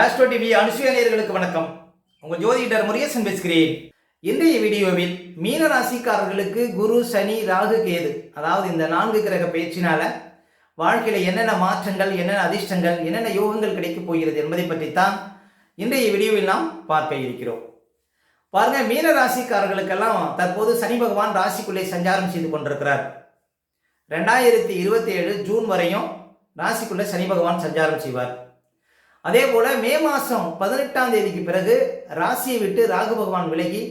Astro TV அனுசுயர்களுக்கு வணக்கம். உங்கள் ஜோதிடர் முருகேசன் பேசுகிறேன். இன்றைய வீடியோவில் மீன ராசிக்காரர்களுக்கு குரு சனி ராகு கேது அதாவது இந்த நான்கு கிரக பயிற்சினால வாழ்க்கையில என்னென்ன மாற்றங்கள் என்னென்ன அதிர்ஷ்டங்கள் என்னென்ன யோகங்கள் கிடைக்கப் போகிறது என்பதை பற்றித்தான் இன்றைய வீடியோவில் நாம் பார்க்க இருக்கிறோம். பாருங்க மீன ராசிக்காரர்களுக்கெல்லாம் தற்போது சனி பகவான் ராசிக்குள்ளே சஞ்சாரம் செய்து கொண்டிருக்கிறார். ரெண்டாயிரத்தி இருபத்தி ஏழு ஜூன் வரையும் ராசிக்குள்ளே சனி பகவான் சஞ்சாரம் செய்வார். அதே போல் மே மாதம் பதினெட்டாம் தேதிக்கு பிறகு ராசியை விட்டு ராகு பகவான் விலகி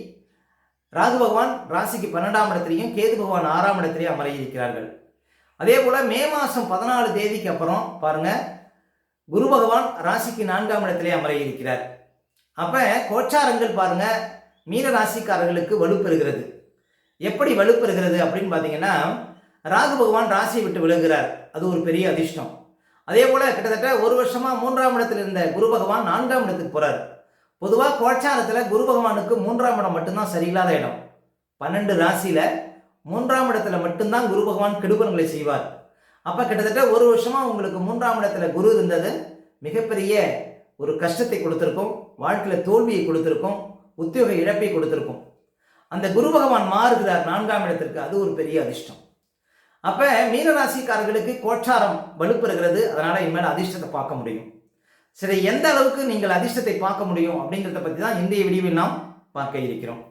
ராகு பகவான் ராசிக்கு பன்னெண்டாம் இடத்திலையும் கேது பகவான் ஆறாம் இடத்திலையும் அமர இருக்கிறார்கள். அதே போல் மே மாதம் பதினாலு தேதிக்கு அப்புறம் பாருங்கள் குரு பகவான் ராசிக்கு நான்காம் இடத்திலே அமர இருக்கிறார். அப்போ கோச்சாரங்கள் பாருங்கள் மீன ராசிக்காரர்களுக்கு வலுப்பெறுகிறது. எப்படி வலுப்பெறுகிறது அப்படின்னு பார்த்தீங்கன்னா ராகு பகவான் ராசியை விட்டு விலகிறார். அது ஒரு பெரிய அதிர்ஷ்டம். அதே போல கிட்டத்தட்ட ஒரு வருஷமா மூன்றாம் இடத்தில் இருந்த குரு பகவான் நான்காம் இடத்துக்கு போறார். பொதுவாக கோச்சாரத்துல குரு பகவானுக்கு மூன்றாம் இடம் மட்டும்தான் சரியில்லாத இடம். பன்னெண்டு ராசியில மூன்றாம் இடத்துல மட்டும்தான் குரு பகவான் கெடுபன்களை செய்வார். அப்ப கிட்டத்தட்ட ஒரு வருஷமா உங்களுக்கு மூன்றாம் இடத்துல குரு இருந்தது. மிகப்பெரிய ஒரு கஷ்டத்தை கொடுத்துருக்கும் வாழ்க்கையில தோல்வியை கொடுத்துருக்கும் உத்தியோக இழப்பை கொடுத்துருக்கும். அந்த குரு பகவான் மாறுகிறார் நான்காம் இடத்திற்கு. அது ஒரு பெரிய அதிர்ஷ்டம். அப்போ மீனராசிக்காரர்களுக்கு கோச்சாரம் வலுப்பெறுகிறது. அதனால் இனிமேல் அதிர்ஷ்டத்தை பார்க்க முடியும். சரி எந்த அளவுக்கு நீங்கள் அதிர்ஷ்டத்தை பார்க்க முடியும் அப்படிங்கிறத பற்றி தான் இந்திய விடிவில் நாம் பார்க்க இருக்கிறோம்.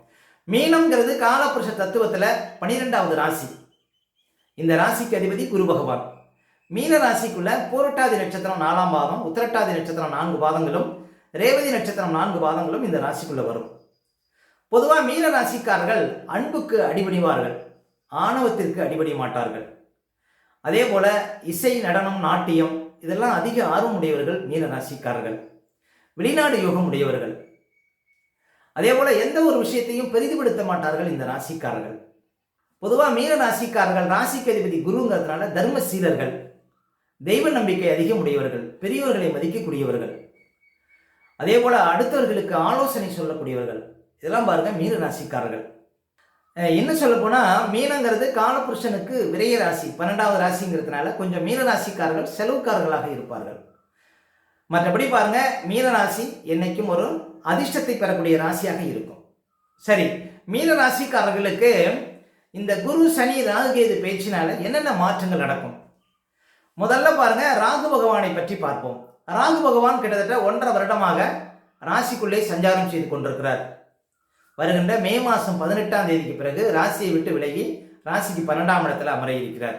மீனம்ங்கிறது காலபுருஷ தத்துவத்தில் பனிரெண்டாவது ராசி. இந்த ராசிக்கு அதிபதி குரு பகவான். மீன ராசிக்குள்ள பூரட்டாதி நட்சத்திரம் நாலாம் பாதம் உத்திரட்டாதி நட்சத்திரம் நான்கு பாதங்களும் ரேவதி நட்சத்திரம் நான்கு பாதங்களும் இந்த ராசிக்குள்ள வரும். பொதுவாக மீன ராசிக்காரர்கள் அன்புக்கு அடிபணிவார்கள். ஆணவத்திற்கு அடிபடி மாட்டார்கள். அதே போல இசை நடனம் நாட்டியம் இதெல்லாம் அதிக ஆர்வம் உடையவர்கள் நீல ராசிக்காரர்கள். வெளிநாடு யோகம் உடையவர்கள். அதே போல எந்த ஒரு விஷயத்தையும் பெரிதுபடுத்த மாட்டார்கள் இந்த ராசிக்காரர்கள். பொதுவாக மீன ராசிக்காரர்கள் ராசிக்கு அதிபதி குருங்கிறதுனால தர்மசீலர்கள் தெய்வ நம்பிக்கை அதிகம் உடையவர்கள் பெரியவர்களை மதிக்கக்கூடியவர்கள். அதே போல அடுத்தவர்களுக்கு ஆலோசனை சொல்லக்கூடியவர்கள். இதெல்லாம் பாருங்க மீன ராசிக்காரர்கள். இன்னும் சொல்ல போனால் மீனங்கிறது காலபுருஷனுக்கு விரைய ராசி பன்னெண்டாவது ராசிங்கிறதுனால கொஞ்சம் மீன ராசிக்காரர்கள் செலவுக்காரர்களாக இருப்பார்கள். மற்றபடி பாருங்க மீன ராசி என்னைக்கும் ஒரு அதிர்ஷ்டத்தை பெறக்கூடிய ராசியாக இருக்கும். சரி மீன ராசிக்காரர்களுக்கு இந்த குரு சனி ராகுகேது பேச்சினால என்னென்ன மாற்றங்கள் நடக்கும்? முதல்ல பாருங்க ராகு பகவானை பற்றி பார்ப்போம். ராகு பகவான் கிட்டத்தட்ட ஒன்றரை வருடமாக ராசிக்குள்ளே சஞ்சாரம் செய்து கொண்டிருக்கிறார். வருகின்ற மே மாதம் பதினெட்டாம் தேதிக்கு பிறகு ராசியை விட்டு விலகி ராசிக்கு பன்னெண்டாம் இடத்துல அமர இருக்கிறார்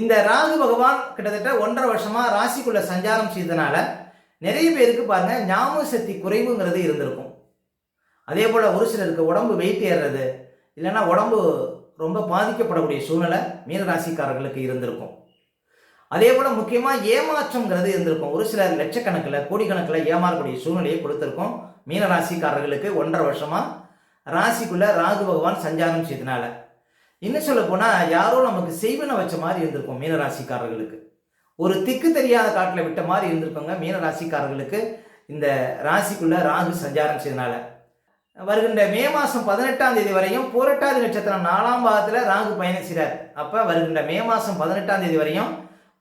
இந்த ராகு பகவான் கிட்டத்தட்ட ஒன்றரை வருஷமா ராசிக்குள்ள சஞ்சாரம் செய்தனால நிறைய பேருக்கு பாருங்க ஞாபக சக்தி குறைவுங்கிறது இருந்திருக்கும். அதே போல ஒரு சிலருக்கு உடம்பு வெயிட் ஏறுறது இல்லைன்னா உடம்பு ரொம்ப பாதிக்கப்படக்கூடிய சூழ்நிலை மீனராசிக்காரர்களுக்கு இருந்திருக்கும். அதே போல முக்கியமா ஏமாற்றம்ங்கிறது இருந்திருக்கும். ஒரு சிலர் லட்சக்கணக்கில் கோடிக்கணக்கில் ஏமாறக்கூடிய சூழ்நிலையை கொடுத்திருக்கும் மீனராசிக்காரர்களுக்கு ஒன்றரை வருஷமா ராசிக்குள்ள ராகு பகவான் சஞ்சாரம் செய்தனால. இன்னும் சொல்ல போனா யாரோ நமக்கு செய்வன வச்ச மாதிரி இருந்திருக்கும் மீனராசிக்காரர்களுக்கு. ஒரு திக்கு தெரியாத காட்டில் விட்ட மாதிரி இருந்திருக்கோங்க மீனராசிக்காரர்களுக்கு இந்த ராசிக்குள்ள ராகு சஞ்சாரம் செய்தனால. வருகின்ற மே மாதம் பதினெட்டாம் தேதி வரையும் பூரட்டாதி நட்சத்திரம் நாலாம் பாகத்தில் ராகு பயணம் செய்கிறார் அப்போ வருகின்ற மே மாதம் பதினெட்டாம் தேதி வரையும்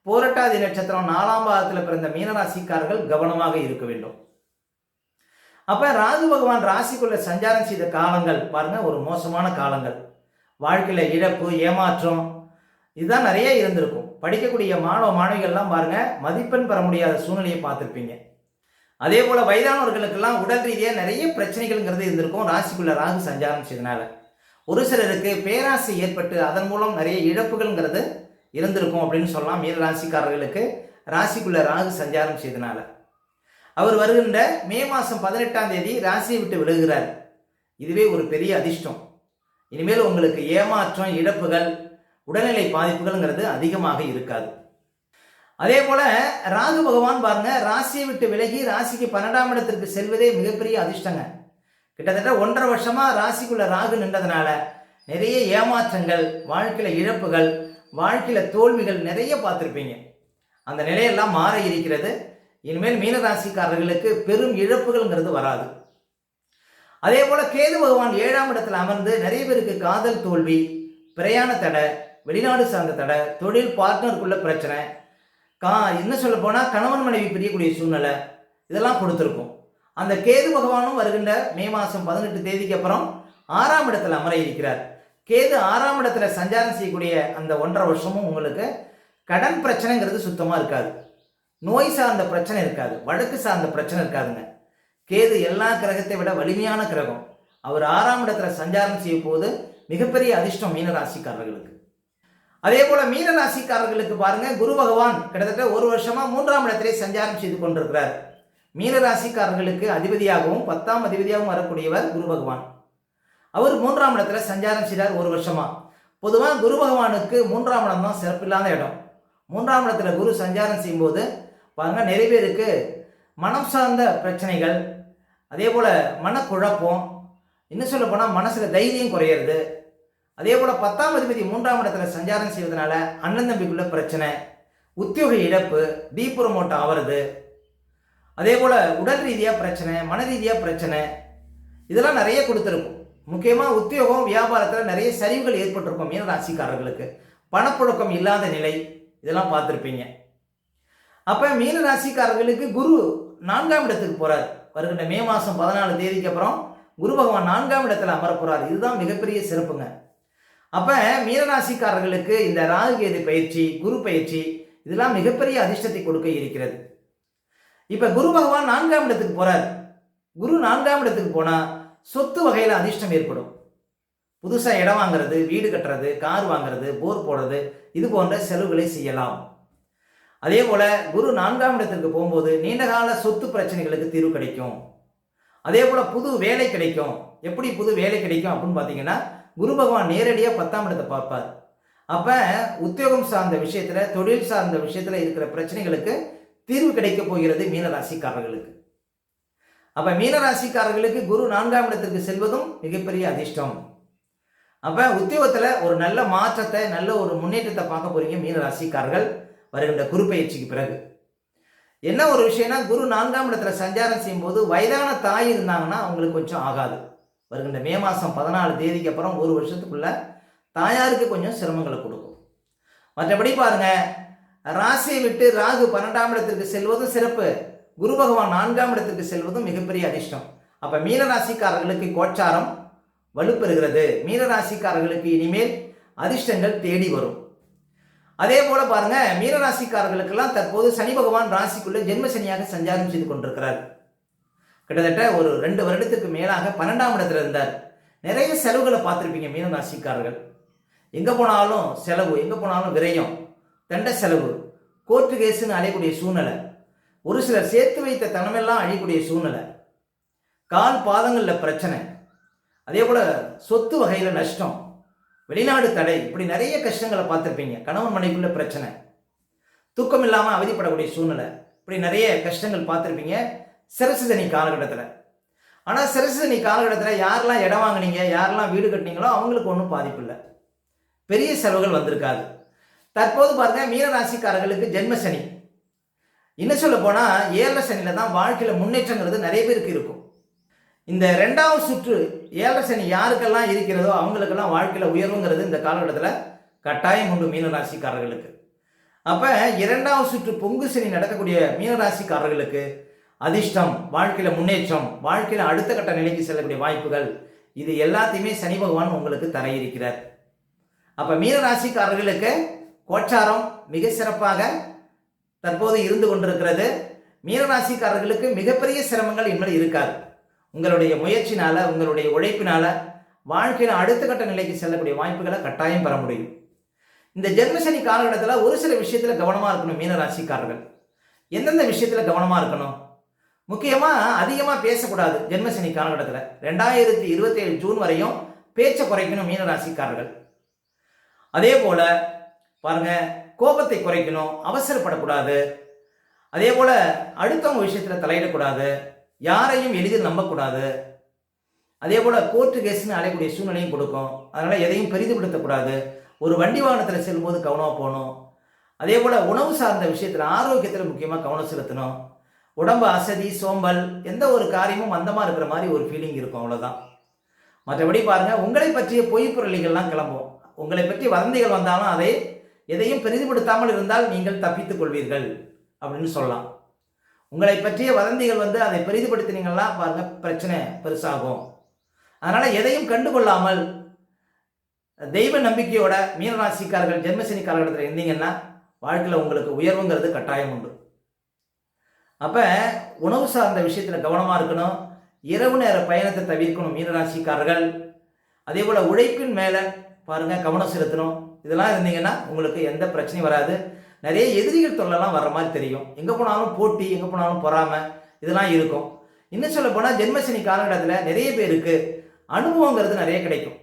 போரட்டாதி நட்சத்திரம் நாலாம் பாகத்தில் பிறந்த மீனராசிக்காரர்கள் கவனமாக இருக்க வேண்டும். அப்ப ராகு பகவான் ராசிக்குள்ள சஞ்சாரம் செய்த காலங்கள் பாருங்க ஒரு மோசமான காலங்கள். வாழ்க்கையில இழப்பு ஏமாற்றம் இதுதான் நிறைய இருந்திருக்கும். படிக்கக்கூடிய மாணவ மாணவிகள்லாம் பாருங்க மதிப்பெண் பெற முடியாத சூழ்நிலையை பார்த்துருப்பீங்க. அதே போல வயதானவர்களுக்கெல்லாம் உடல் ரீதியாக நிறைய பிரச்சனைகள்ங்கிறது இருந்திருக்கும். ராசிக்குள்ள ராகு சஞ்சாரம் செய்தனால. ஒரு சிலருக்கு பேராசை ஏற்பட்டு அதன் மூலம் நிறைய இழப்புகள்ங்கிறது இருந்திருக்கும் அப்படின்னு சொல்லலாம். மீன ராசிக்காரர்களுக்கு ராசிக்குள்ள ராகு சஞ்சாரம் செய்தனால. அவர் வருகின்ற மே மாதம் பதினெட்டாம் தேதி ராசியை விட்டு விலகுகிறார். இதுவே ஒரு பெரிய அதிர்ஷ்டம். இனிமேல் உங்களுக்கு ஏமாற்றம் இழப்புகள் உடல்நிலை பாதிப்புகள்ங்கிறது அதிகமாக இருக்காது. அதே போல ராகு பகவான் பாருங்க ராசியை விட்டு விலகி ராசிக்கு பன்னெண்டாம் இடத்திற்கு செல்வதே மிகப்பெரிய அதிர்ஷ்டங்க. கிட்டத்தட்ட ஒன்றரை வருஷமா ராசிக்குள்ள ராகு நின்றதுனால நிறைய ஏமாற்றங்கள் வாழ்க்கையில இழப்புகள் வாழ்க்கையில் தோல்விகள் நிறைய பார்த்துருப்பீங்க. அந்த நிலையெல்லாம் மாற இருக்கிறது. இனிமேல் மீனராசிக்காரர்களுக்கு பெரும் இழப்புகள்ங்கிறது வராது. அதே போல கேது பகவான் ஏழாம் இடத்துல அமர்ந்து நிறைய பேருக்கு காதல் தோல்வி பிரயாண தடை வெளிநாடு சார்ந்த தடை தொழில் பார்ட்னருக்குள்ள பிரச்சனை கா என்ன சொல்ல போனால் கணவன் மனைவி பிரியக்கூடிய சூழ்நிலை இதெல்லாம் கொடுத்துருக்கும். அந்த கேது பகவானும் வருகின்ற மே மாதம் பதினெட்டு தேதிக்கு அப்புறம் ஆறாம் இடத்தில் அமர இருக்கிறார். கேது ஆறாம் இடத்துல சஞ்சாரம் செய்யக்கூடிய அந்த ஒன்றரை வருஷமும் உங்களுக்கு கடன் பிரச்சனைங்கிறது சுத்தமாக இருக்காது. நோய் சார்ந்த பிரச்சனை இருக்காது. வழக்கு சார்ந்த பிரச்சனை இருக்காதுங்க. கேது எல்லா கிரகத்தை விட வலிமையான கிரகம். அவர் ஆறாம் இடத்துல சஞ்சாரம் செய்யும் போது மிகப்பெரிய அதிர்ஷ்டம் மீனராசிக்காரர்களுக்கு அதே போல மீனராசிக்காரர்களுக்கு பாருங்க குரு பகவான் கிட்டத்தட்ட ஒரு வருஷமா மூன்றாம் இடத்திலே சஞ்சாரம் செய்து கொண்டிருக்கிறார். மீனராசிக்காரர்களுக்கு அதிபதியாகவும் பத்தாம் அதிபதியாகவும் வரக்கூடியவர் குரு பகவான். அவர் மூன்றாம் இடத்துல சஞ்சாரம் செய்தார் ஒரு வருஷமாக பொதுவாக குரு பகவானுக்கு மூன்றாம் இடம் தான் சிறப்பில்லாத இடம். மூன்றாம் இடத்துல குரு சஞ்சாரம் செய்யும்போது பாருங்க நிறைய பேருக்கு மனம் சார்ந்த பிரச்சனைகள் அதே போல் மனக்குழப்பம் இன்னும் சொல்ல போனால் மனசில் தைரியம் குறையிறது. அதே போல் பத்தாம் அதிபதி மூன்றாம் இடத்துல சஞ்சாரம் செய்வதனால அண்ணன் தம்பிக்குள்ள பிரச்சனை உத்தியோக இழப்பு டீப்ரமோட் ஆகிறது அதே போல் உடல் ரீதியாக பிரச்சனை மன ரீதியாக பிரச்சனை இதெல்லாம் நிறைய கொடுத்துருக்கும். முக்கியமாக உத்தியோகம் வியாபாரத்தில் நிறைய சரிவுகள் ஏற்பட்டிருக்கும் மீன ராசிக்காரர்களுக்கு. பணப்புழக்கம் இல்லாத நிலை இதெல்லாம் பார்த்துருப்பீங்க. அப்போ மீன ராசிக்காரர்களுக்கு குரு நான்காம் இடத்துக்கு போகிறார் வருகின்ற மே மாதம் பதினாலு தேதிக்கு அப்புறம் குரு பகவான் நான்காம் இடத்துல அமர போகிறார் இதுதான் மிகப்பெரிய சிறப்புங்க. அப்போ மீனராசிக்காரர்களுக்கு இந்த ராகுகேது பயிற்சி குரு பயிற்சி இதெல்லாம் மிகப்பெரிய அதிர்ஷ்டத்தை கொடுக்க இருக்கிறது. இப்போ குரு பகவான் நான்காம் இடத்துக்கு போகிறார் குரு நான்காம் இடத்துக்கு போனால் சொத்து வகையில் அதிர்ஷ்டம் ஏற்படும். புதுசாக இடம் வாங்குறது வீடு கட்டுறது கார் வாங்குறது போர் போடுறது இது போன்ற செலவுகளை செய்யலாம். அதே போல் குரு நான்காம் இடத்திற்கு போகும்போது நீண்டகால சொத்து பிரச்சனைகளுக்கு தீர்வு கிடைக்கும். அதே போல் புது வேலை கிடைக்கும். எப்படி புது வேலை கிடைக்கும் அப்படின்னு பார்த்தீங்கன்னா குரு பகவான் நேரடியாக பத்தாம் இடத்தை பார்ப்பார். அப்போ உத்தியோகம் சார்ந்த விஷயத்தில் தொழில் சார்ந்த விஷயத்தில் இருக்கிற பிரச்சனைகளுக்கு தீர்வு கிடைக்க போகிறது மீனராசிக்காரர்களுக்கு. அப்போ மீனராசிக்காரர்களுக்கு குரு நான்காம் இடத்திற்கு செல்வதும் மிகப்பெரிய அதிர்ஷ்டம். அப்போ உத்தியோகத்தில் ஒரு நல்ல மாற்றத்தை நல்ல ஒரு முன்னேற்றத்தை பார்க்க போறீங்க மீனராசிக்காரர்கள். வருகின்ற குரு பயிற்சிக்கு பிறகு. என்ன ஒரு விஷயம்னா குரு நான்காம் இடத்துல சஞ்சாரம் செய்யும்போது வயதான தாய் இருந்தாங்கன்னா அவங்களுக்கு கொஞ்சம் ஆகாது. வருகின்ற மே மாதம் பதினாலு தேதிக்கு அப்புறம் ஒரு வருஷத்துக்குள்ள தாயாருக்கு கொஞ்சம் சிரமங்களை கொடுக்கும். மற்றபடி பாருங்க ராசியை விட்டு ராகு பன்னெண்டாம் இடத்திற்கு செல்வதும் சிறப்பு. குரு பகவான் நான்காம் இடத்துக்கு செல்வதும் மிகப்பெரிய அதிர்ஷ்டம். அப்ப மீனராசிக்காரர்களுக்கு கோச்சாரம் வலுப்பெறுகிறது. மீனராசிக்காரர்களுக்கு இனிமேல் அதிர்ஷ்டங்கள் தேடி வரும். அதே போல பாருங்க மீனராசிக்காரர்களுக்கெல்லாம் தற்போது சனி பகவான் ராசிக்குள்ள ஜென்ம சனியாக சஞ்சாரம் செய்து கொண்டிருக்கிறார். கிட்டத்தட்ட ஒரு ரெண்டு வருடத்துக்கு மேலாக பன்னெண்டாம் இடத்துல இருந்தார். நிறைய செலவுகளை பார்த்துருப்பீங்க மீன ராசிக்காரர்கள் எங்கே போனாலும் செலவு எங்கே போனாலும் விரயம் தண்ட செலவு கோர்ட்டு கேஸுன்னு அலையக்கூடிய சூழ்நிலை. ஒரு சிலர் சேர்த்து வைத்த தனமெல்லாம் அழியக்கூடிய சூழ்நிலை. கால் பாதங்களில் பிரச்சனை. அதே போல் சொத்து வகையில் நஷ்டம். வெளிநாடு தடை. இப்படி நிறைய கஷ்டங்களை பார்த்துருப்பீங்க. கணவன் மனைவிக்குள்ள பிரச்சனை. தூக்கம் இல்லாமல் அவதிப்படக்கூடிய சூழ்நிலை. இப்படி நிறைய கஷ்டங்கள் பார்த்துருப்பீங்க. சிரசுதனி காலகட்டத்தில். ஆனால் சிரசுதனி காலகட்டத்தில் யாரெல்லாம் இடம் வாங்குனீங்க யாரெல்லாம் வீடு கட்டினீங்களோ அவங்களுக்கு ஒன்றும் பாதிப்பு இல்லை. பெரிய செலவுகள் வந்திருக்காது. தற்போது பார்த்தா மீனராசிக்காரர்களுக்கு ஜென்ம என்ன சொல்ல போனால் ஏழரை சனியில் தான் வாழ்க்கையில் முன்னேற்றங்கிறது நிறைய பேருக்கு இருக்கும். இந்த ரெண்டாவது சுற்று ஏழரை சனி யாருக்கெல்லாம் இருக்கிறதோ அவங்களுக்கெல்லாம் வாழ்க்கையில் உயர்வுங்கிறது இந்த காலகட்டத்தில் கட்டாயம் உண்டு மீனராசிக்காரர்களுக்கு. அப்போ இரண்டாவது சுற்று பொங்கு சனி நடக்கக்கூடிய மீனராசிக்காரர்களுக்கு அதிர்ஷ்டம் வாழ்க்கையில் முன்னேற்றம் வாழ்க்கையில் அடுத்த கட்ட நிலைக்கு செல்லக்கூடிய வாய்ப்புகள் இது எல்லாத்தையுமே சனி பகவான் உங்களுக்கு தர இருக்கிறார் அப்போ மீனராசிக்காரர்களுக்கு கோச்சாரம் மிக சிறப்பாக தற்போது இருந்து கொண்டிருக்கிறது. மீனராசிக்காரர்களுக்கு மிகப்பெரிய சிரமங்கள் இனிமேல் இருக்காது. உங்களுடைய முயற்சினால உங்களுடைய உழைப்பினால வாழ்க்கையில் அடுத்த கட்ட நிலைக்கு செல்லக்கூடிய வாய்ப்புகளை கட்டாயம் பெற முடியும். இந்த ஜென்மசனி காலகட்டத்தில் ஒரு சில விஷயத்தில் கவனமாக இருக்கணும் மீனராசிக்காரர்கள். எந்தெந்த விஷயத்தில் கவனமாக இருக்கணும்? முக்கியமாக அதிகமாக பேசக்கூடாது ஜென்மசனி காலகட்டத்தில். ரெண்டாயிரத்தி இருபத்தி ஏழு ஜூன் வரையும் பேச்சை குறைக்கணும் மீனராசிக்காரர்கள். அதே போல் பாருங்க கோபத்தை குறைக்கணும் அவசரப்படக்கூடாது. அதே போல் அடுத்தவங்க விஷயத்தில் தலையிடக்கூடாது. யாரையும் எளிதில் நம்பக்கூடாது. அதே போல் கோர்ட்டு கேஸ்னு அலையக்கூடிய சூழ்நிலையும் கொடுக்கும். அதனால் எதையும் பெரிதுபடுத்தக்கூடாது. ஒரு வண்டி வாகனத்தில் செல்லும்போது கவனமாக போகணும். அதே போல் உணவு சார்ந்த விஷயத்தில் ஆரோக்கியத்தில் முக்கியமாக கவனம் செலுத்தணும். உடம்பு அசதி சோம்பல் எந்த ஒரு காரியமும் மந்தமாக இருக்கிற மாதிரி ஒரு ஃபீலிங் இருக்கும் அவ்வளோதான் மற்றபடி பாருங்கள் உங்களை பற்றிய பொய்ப்புரளிகள்லாம் கிளம்பும். உங்களை பற்றி வதந்திகள் வந்தாலும் அதை எதையும் பெரிதுபடுத்தாமல் இருந்தால் நீங்கள் தப்பித்துக் கொள்வீர்கள் அப்படின்னு சொல்லலாம். உங்களை பற்றிய வதந்திகள் வந்து அதை பெரிதுபடுத்தினீங்கன்னா பாருங்க பிரச்சனை பெருசாகும். அதனால எதையும் கண்டுகொள்ளாமல் தெய்வ நம்பிக்கையோட மீனராசிக்காரர்கள் ஜென்மசனி காலகட்டத்தில் இருந்தீங்கன்னா வாழ்க்கையில் உங்களுக்கு உயர்வுங்கிறது கட்டாயம் உண்டு. அப்போ உணவு சார்ந்த விஷயத்தில் கவனமாக இருக்கணும். இரவு நேர பயணத்தை தவிர்க்கணும் மீனராசிக்காரர்கள். அதே போல் உழைப்பின் மேலே பாருங்கள் கவனம் செலுத்தணும். இதெல்லாம் இருந்தீங்கன்னா உங்களுக்கு எந்த பிரச்சனையும் வராது. நிறைய எதிரிகள் தொல்லைலாம் வர்ற மாதிரி தெரியும். எங்கே போனாலும் போட்டி எங்கே போனாலும் பொறாமை இதெல்லாம் இருக்கும். இன்னும் சொல்ல போனால் ஜென்மசனி காலகட்டத்தில் நிறைய பேருக்கு அனுபவங்கிறது நிறைய கிடைக்கும்.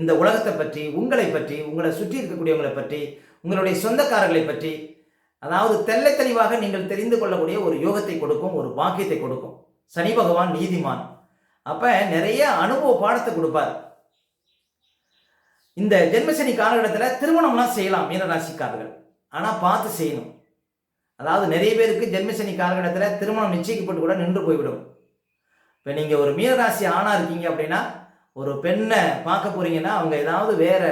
இந்த உலகத்தை பற்றி உங்களை பற்றி உங்களை சுற்றி இருக்கக்கூடியவங்களை பற்றி உங்களுடைய சொந்தக்காரர்களை பற்றி அதாவது தெல்ல தெளிவாக நீங்கள் தெரிந்து கொள்ளக்கூடிய ஒரு யோகத்தை கொடுக்கும் ஒரு பாக்கியத்தை கொடுக்கும். சனி பகவான் நீதிமான். அப்போ நிறைய அனுபவ பாடத்தை கொடுப்பார். இந்த ஜென்மசனி காலகட்டத்தில் திருமணம்லாம் செய்யலாம் மீனராசிக்காரர்கள். ஆனால் பார்த்து செய்யணும். அதாவது நிறைய பேருக்கு ஜென்மசனி காலகட்டத்தில் திருமணம் நிச்சயிக்கப்பட்டு கூட நின்று போய்விடும். இப்போ நீங்கள் ஒரு மீனராசி ஆணாக இருக்கீங்க அப்படின்னா ஒரு பெண்ணை பார்க்க போறீங்கன்னா அவங்க ஏதாவது வேற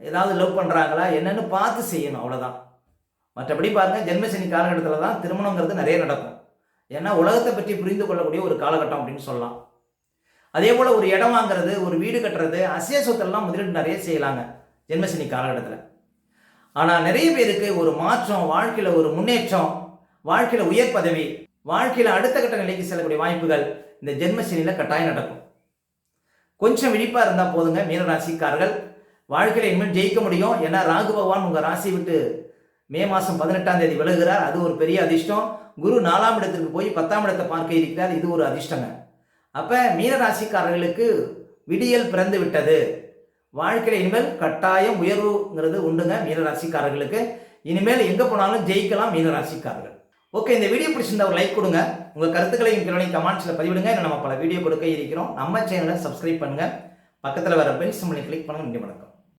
ஏதாவது லவ் பண்ணுறாங்களா என்னென்னு பார்த்து செய்யணும் அவ்வளோதான் மற்றபடி பாருங்கள் ஜென்மசனி காலகட்டத்தில் தான் திருமணங்கிறது நிறைய நடக்கும். ஏன்னா உலகத்தை பற்றி புரிந்து கொள்ளக்கூடிய ஒரு காலகட்டம் அப்படின்னு சொல்லலாம். அதே போல் ஒரு இடம் வாங்குறது ஒரு வீடு கட்டுறது அசைய சொத்தெல்லாம் முதலீடு நிறைய செய்யலாங்க ஜென்மசனி காலகட்டத்தில். ஆனால் நிறைய பேருக்கு ஒரு மாற்றம் வாழ்க்கையில் ஒரு முன்னேற்றம் வாழ்க்கையில் உயர் பதவி வாழ்க்கையில் அடுத்த கட்ட நிலைக்கு செல்லக்கூடிய வாய்ப்புகள் இந்த ஜென்மசனியில் கட்டாயம் நடக்கும். கொஞ்சம் விழிப்பாக இருந்தால் போதுங்க மீனராசிக்காரர்கள் வாழ்க்கையில் இனிமேல் ஜெயிக்க முடியும். ஏன்னா ராகு பகவான் உங்கள் ராசி விட்டு மே மாதம் பதினெட்டாம் தேதி விலகுகிறார் அது ஒரு பெரிய அதிர்ஷ்டம். குரு நாலாம் இடத்திற்கு போய் பத்தாம் இடத்தை பார்க்க இருக்கிறார். இது ஒரு அதிர்ஷ்டங்க. அப்போ மீனராசிக்காரர்களுக்கு விடியல் பிறந்து விட்டது. வாழ்க்கையில் இனிமேல் கட்டாயம் உயர்வுங்கிறது உண்டுங்க மீனராசிக்காரர்களுக்கு. இனிமேல் எங்கே போனாலும் ஜெயிக்கலாம் மீனராசிக்காரர்கள். ஓகே இந்த வீடியோ பிடிச்சிருந்தா ஒரு லைக் கொடுங்க. உங்கள் கருத்துக்களையும் கீழே கமெண்ட்ஸில் பதிவிடுங்க. இன்னும் நம்ம பல வீடியோ கொடுக்க இருக்கிறோம். நம்ம சேனலை சப்ஸ்கிரைப் பண்ணுங்கள் பக்கத்தில் வர பெல் சிம்மலை கிளிக் பண்ணுங்கள் நன்றி வணக்கம்.